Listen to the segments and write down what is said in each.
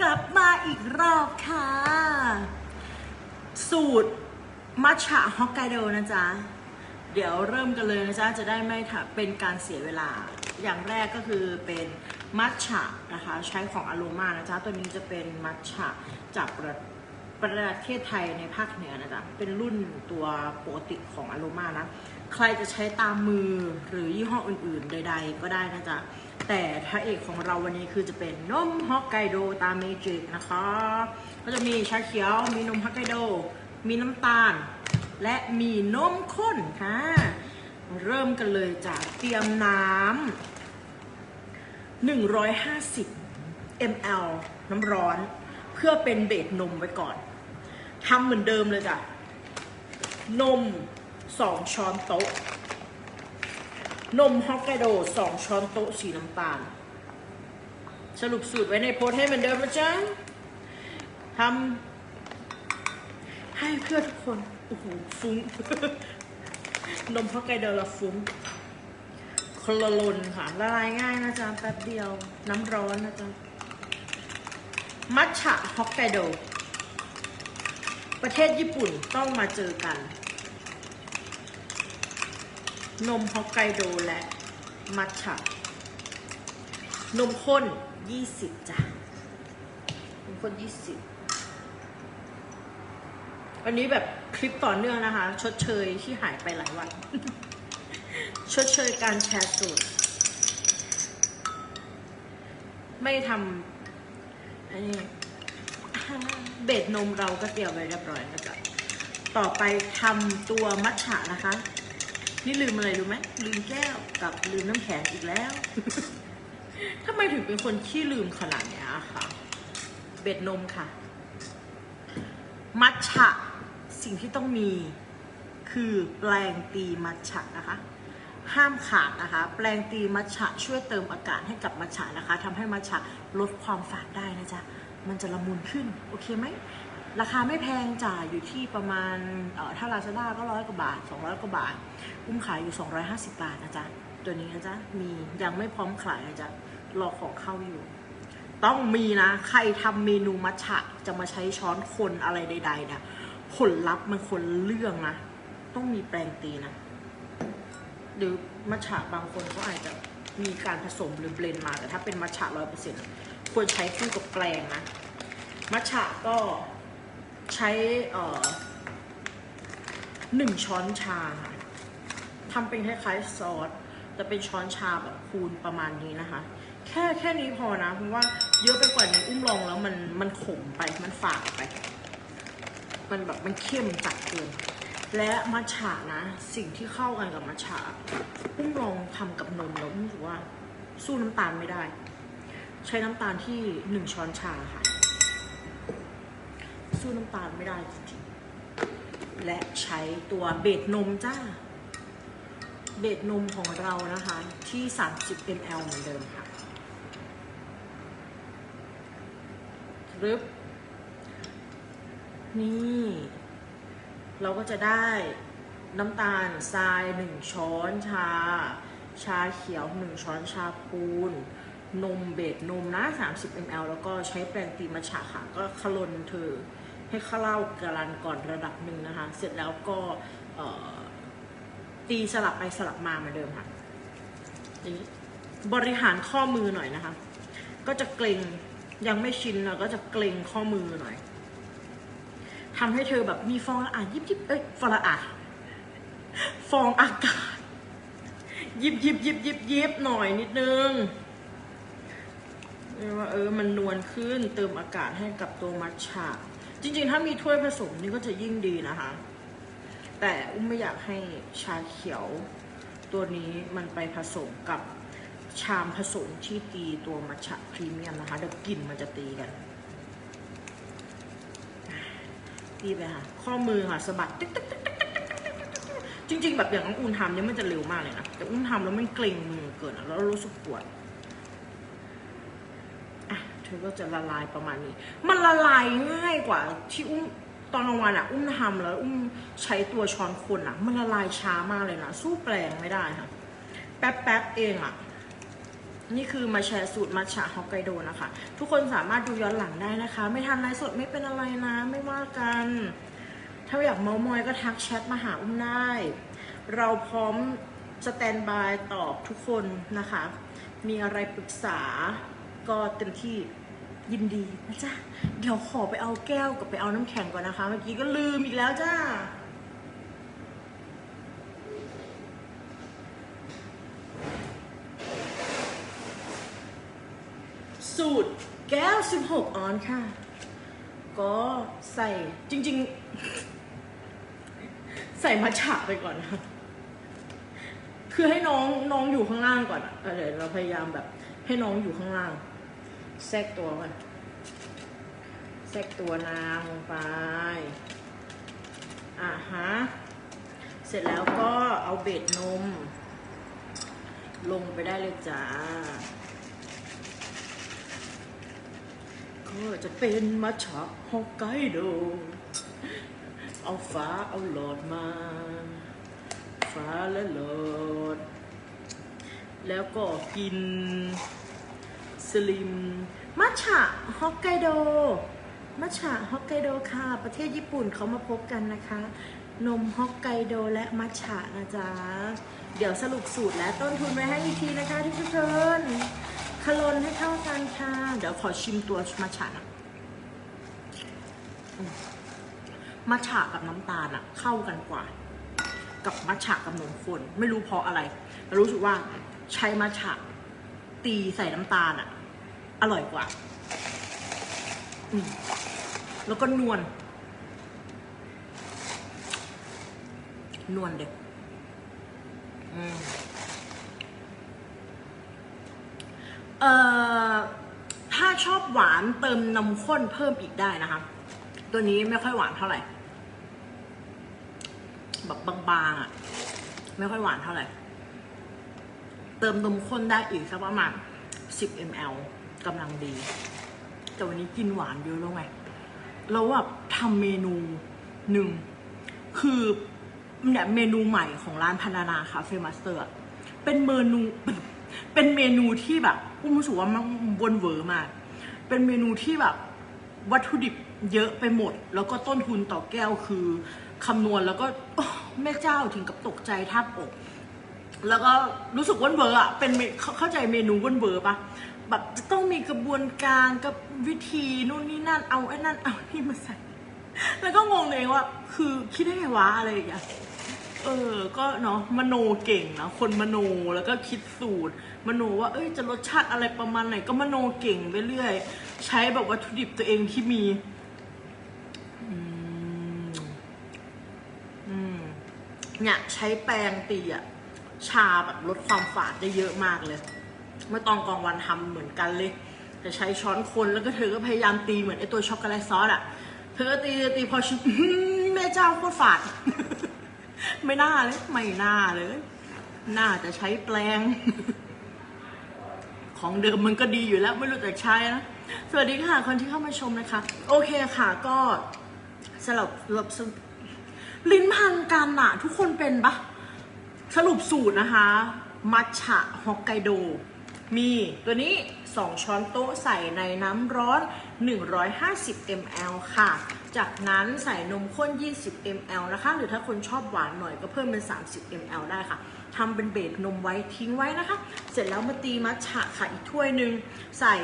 กลับมาอีกรอบค่ะ สูตรมัทฉะฮอกไกโดนะจ๊ะ เดี๋ยวเริ่มกันเลยนะจ๊ะ จะได้ไม่เป็นการเสียเวลา อย่างแรกก็คือเป็นมัทฉะนะคะ ใช้ของอโรมานะจ๊ะ ตัวนี้จะเป็นมัทฉะจากประประเทศไทยในภาคเหนือนะจ๊ะ เป็นรุ่นตัวปกติของอโรมานะ ใครจะใช้ตามมือหรือยี่ห้ออื่นๆ ใด ๆ ก็ได้นะจ๊ะ แต่พระเอกของเราวันนี้คือจะเป็นนมฮอกไกโดตามเมจิกนะคะ ก็จะมีชาเขียว มีนมฮอกไกโด มีน้ำตาล และมีนมข้นค่ะ เริ่มกันเลยจากเตรียมน้ำ150 ml น้ำร้อน เพื่อเป็นเบสนมไว้ก่อนทำเหมือนเดิมเลยจ้ะ นม 2 ช้อนโต๊ะ นมฮอกไกโด 2 ช้อนโต๊ะสีน้ำตาล สรุปสูตรไว้ในโพสให้เหมือนเดิมนะจ๊ะทำให้เพื่อทุกคน โอ้โห ฟุ้ง นมฮอกไกโดละฟุ้งคลอลนค่ะ ละลายง่ายนะจ๊ะ แป๊บเดียว น้ำร้อนนะจ๊ะ มัทฉะฮอกไกโด ประเทศญี่ปุ่นต้องมาเจอกัน นมฮอกไกโดและมัทฉะนมข้น 20 จ้ะ นมข้น 20วันนี้แบบคลิปต่อเนื่องนะคะ ชดเชยที่หายไปหลายวัน ชดเชยการแชร์สูตร ไม่ทำอันนี้เบดนมเราก็เตรียมไว้เรียบร้อยนะจ๊ะต่อไปทำตัวมัทฉะนะคะ นี่ลืมอะไรรู้ไหมลืมแก้วกับลืมน้ำแข็งอีกแล้วทำไมถึงเป็นคนขี้ลืมขนาดเนี้ยอะคะเบ็ดนมค่ะ มัทฉะสิ่งที่ต้องมีคือแปลงตีมัทฉะนะคะ ห้ามขาดนะคะ แปลงตีมัทฉะช่วยเติมอากาศให้กับมัทฉะนะคะทำให้มัทฉะลดความฝาดได้นะจ๊ะมันจะละมุนขึ้น โอเคไหม ราคาไม่แพงจ่ายอยู่ที่ประมาณถ้าลาซาด้าก็ร้อยกว่าบาท 200 กว่าบาท อุ้มขายอยู่ 250 บาทนะจ๊ะ ตัวนี้นะจ๊ะ มียังไม่พร้อมขายนะจ๊ะ รอของเข้าอยู่ ต้องมีนะ ใครทำเมนูมัทฉะจะมาใช้ช้อนคนอะไรใดๆนะผลลัพธ์มันคนเรื่องนะ ต้องมีแปลงตีนะ หรือมัทฉะบางคนก็อาจจะมีการผสมหรือเบลนมา แต่ถ้าเป็นมัทฉะร้อยเปอร์เซ็นต์ควรใช้คู่กับแปลงนะ มัทฉะก็ ใช้หนึ่งช้อนชาค่ะทำเป็นคล้ายๆซอสแต่เป็นช้อนชาแบบคูณประมาณนี้นะคะ แค่แค่นี้พอนะ เพราะว่าเยอะไปกว่านี้อุ้มลองแล้วมันมันขมไปมันฝาดไป มันแบบมันเข้มจัดเกินและมัทฉะนะ สิ่งที่เข้ากันกับมัทฉะอุ้มลองทำกับนมแล้วอุ้มรู้สึกว่า สู้น้ำตาลไม่ได้ ใช้น้ำตาลที่หนึ่งช้อนชาค่ะ สู้น้ำตาลไม่ได้จริงๆและใช้ตัวเบดนมจ้า เบดนมของเรานะคะที่ 30 ml เหมือนเดิมค่ะรึบนี่ เราก็จะได้น้ำตาลทราย 1 ช้อนชา ชาเขียว 1 ช้อนชาพูน นมเบดนมนะ 30 ml แล้วก็ใช้แปรงตีมัทฉะค่ะ ก็คลนเธอ ให้ข้าเล่ากรันก่อนระดับหนึ่งนะคะ เสร็จแล้วก็ตีสลับไปสลับมาเหมือนเดิมค่ะนี้บริหารข้อมือหน่อยนะคะ ก็จะเกรงยังไม่ชินเราก็จะเกรงข้อมือหน่อยทำให้เธอแบบมีฟองละอายิบยิบเอ้ยฟองละอาฟองอากาศ ยิบยิบยิบยิบยิบหน่อยนิดนึงว่าเออมันนวลขึ้นเติมอากาศให้กับตัวมัทฉะ จริงๆ ถ้ามีถ้วยผสมนี่ก็จะยิ่งดีนะคะ แต่อุ้มไม่อยากให้ชาเขียวตัวนี้มันไปผสมกับชามผสมที่ตีตัวมัชะพรีเมียมนะคะเดี๋ยวกลิ่นมันจะตีกันตีไปค่ะ ข้อมือค่ะสะบัดจริง ๆ แบบอย่างองอุ้นทำเนี่ยมันจะเร็วมากเลยนะแต่อุ้นทำแล้วมันเกร็งมือเกินแล้วรู้สึกปวด อะเธอก็จะละลายประมาณนี้ มันละลายง่ายกว่าที่อุ้มตอนกลางวันอะอุ้มทำแล้วอุ้มใช้ตัวช้อนคนอะมันละลายช้ามากเลยนะ สู้แปลงไม่ได้ค่ะ แป๊บแป๊บๆเองอะนี่คือมาแชร์สูตรมัทฉะฮอกไกโดนะคะ ทุกคนสามารถดูย้อนหลังได้นะคะ ไม่ทันไลฟ์สดไม่เป็นอะไรนะ ไม่ว่ากัน ถ้าอยากเมามอยก็ทักแชทมาหาอุ้มได้ เราพร้อมสแตนบายตอบทุกคนนะคะ มีอะไรปรึกษาก็เต็มที่ ยินดีนะจ๊ะ เดี๋ยวขอไปเอาแก้วกับไปเอาน้ำแข็งก่อนนะคะ เมื่อกี้ก็ลืมอีกแล้วจ้าสูตรแก้ว 16 ออนค่ะ ก็ใส่จริง ๆ ใส่มัทฉะไปก่อนนะคือให้น้องน้องอยู่ข้างล่างก่อนอะเดี๋ยวเราพยายามแบบ ให้น้องอยู่ข้างล่าง แทรกตัวก่อนแทรกตัวนางลงไป อะฮะ เสร็จแล้วก็เอาเบ็ดนม ลงไปได้เลยจ้าก็จะเป็นมัทฉะฮอกไกโด เอาฟ้าเอาหลอดมา ฟ้าและหลอด แล้วก็กิน สลิม มัทฉะฮอกไกโด มัทฉะฮอกไกโดค่ะ ประเทศญี่ปุ่นเขามาพบกันนะคะ นมฮอกไกโดและมัทฉะนะจ๊ะ เดี๋ยวสรุปสูตรและต้นทุนไว้ให้อีกทีนะคะทุกคนคลนให้เข้ากันค่ะ เดี๋ยวขอชิมตัวมัทฉะนะอืมมัทฉะกับน้ำตาลอะเข้ากันกว่า กับมัทฉะกับนมข้นไม่รู้เพราะอะไรแต่รู้สึกว่าใช้มัทฉะตีใส่น้ำตาลอะ อร่อยกว่า แล้วก็นวล นวลเด็กเอ่อ ถ้าชอบหวานเติมนมข้นเพิ่มอีกได้นะคะ ตัวนี้ไม่ค่อยหวานเท่าไหร่ แบบบางๆอะ ไม่ค่อยหวานเท่าไหร่ เติมนมข้นได้อีกสักประมาณ10 ml กำลังดี แต่วันนี้กินหวานเยอะแล้วไงแล้วแบบทำเมนูหนึ่งคือเนี่ยเมนูใหม่ของร้านพันนานาคาเฟ่มาสเตอร์เป็นเมนูเป็นเมนูที่แบบอุ้มรู้สึกว่ามันวนเวอร์มาก เป็นเมนูที่แบบ วัตถุดิบเยอะไปหมด แล้วก็ต้นทุนต่อแก้วคือคำนวณแล้วก็แม่เจ้าถึงกับตกใจแทบอก แล้วก็รู้สึกว่นเวอร์อะเป็นเข้าใจเมนูว่นเวอร์ปะ แบบจะต้องมีกระบวนการกับวิธีนู่นนี่นั่นเอาไอ้นั่นเอานี่มาใส่ แล้วก็งงเลยว่า คือคิดได้ไงวะอะไรอย่างเงี้ยเออ ก็เนาะมโนเก่งนะคนมโนแล้วก็คิดสูตร มโนว่าเอ้ยจะรสชาติอะไรประมาณไหนก็มโนเก่งไปเรื่อยใช้แบบวัตถุดิบตัวเองที่มีอืมอืมเนี่ยใช้แปรงตีอะชาแบบลดความฝาดได้เยอะมากเลย เมื่อตอนกลางวันทำเหมือนกันเลย แต่ใช้ช้อนคนแล้วก็เธอก็พยายามตีเหมือนไอตัวช็อกโกแลตซอสอะเธอก็ตีตีพอชิแม่เจ้าโคตรฝาด ไม่น่าเลย ไม่น่าเลย น่าจะใช้แปลง ของเดิมมันก็ดีอยู่แล้วไม่รู้จักใช้นะ สวัสดีค่ะ คนที่เข้ามาชมนะคะ โอเคค่ะก็สำหรับสำหรับสลิ้นพันกันอะทุกคนเป็นปะสรุปสูตรนะคะ มัทฉะฮอกไกโด มีตัวนี้ 2 ช้อนโต๊ะใส่ในน้ำร้อน 150 ml ค่ะ จากนั้นใส่นมข้น 20 ml นะคะ หรือถ้าคนชอบหวานหน่อยก็เพิ่มเป็น 30 ml ได้ค่ะทำเป็นเบสนมไว้ทิ้งไว้นะคะ เสร็จแล้วมาตีมัทฉะค่ะอีกถ้วยหนึ่งใส่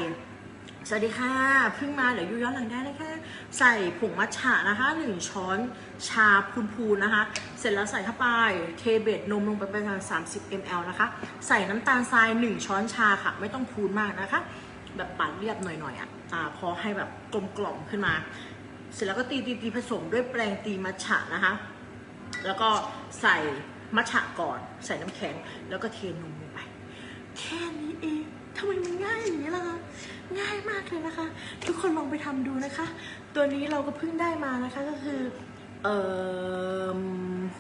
สวัสดีค่ะ เพิ่งมาเดี๋ยวยูย้อนหลังได้นะคะ ใส่ผงมัทฉะนะคะ1ช้อนชาพูนๆนะคะ เสร็จแล้วใส่เข้าไปเทเบดนมลงไปประมาณ30 ml นะคะ ใส่น้ำตาลทราย 1 ช้อนชาค่ะ ไม่ต้องพูนมากนะคะ แบบปาดเรียบหน่อยๆอะอ่าพอให้แบบกลมกล่อมขึ้นมา เสร็จแล้วก็ตีตีตีผสมด้วยแปรงตีมัทฉะนะคะ แล้วก็ใส่มัทฉะก่อน ใส่น้ำแข็งแล้วก็เทนมลงไป แค่นี้เอง ทำไมมันง่ายอย่างนี้ล่ะคะง่ายมากเลยนะคะ ทุกคนลองไปทำดูนะคะ ตัวนี้เราก็เพิ่งได้มานะคะก็คือเอ่อ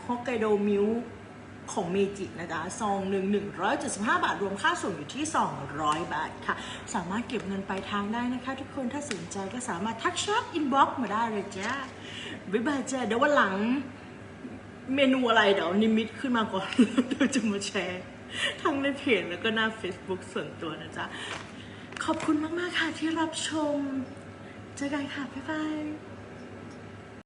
ฮอกไกโดมิลของเมจินะจ๊ะซองหนึ่งหนึ่งร้อยเจ็ดสิบห้าบาท รวมค่าส่งอยู่ที่200บาทค่ะ สามารถเก็บเงินปลายทางได้นะคะ ทุกคนถ้าสนใจก็สามารถทักแชทอินบ็อกซ์มาได้เลยจ้าบ๊ายบายจ้าเดี๋ยววันหลังเมนูอะไรเดี๋ยวนิมิตขึ้นมาก่อนเดี๋ยวจะมาแชร์ ทั้งในเพจแล้วก็หน้า Facebook ส่วนตัวนะจ๊ะ ขอบคุณมาก ๆ ค่ะที่รับชม เจอกันค่ะ บ๊ายบาย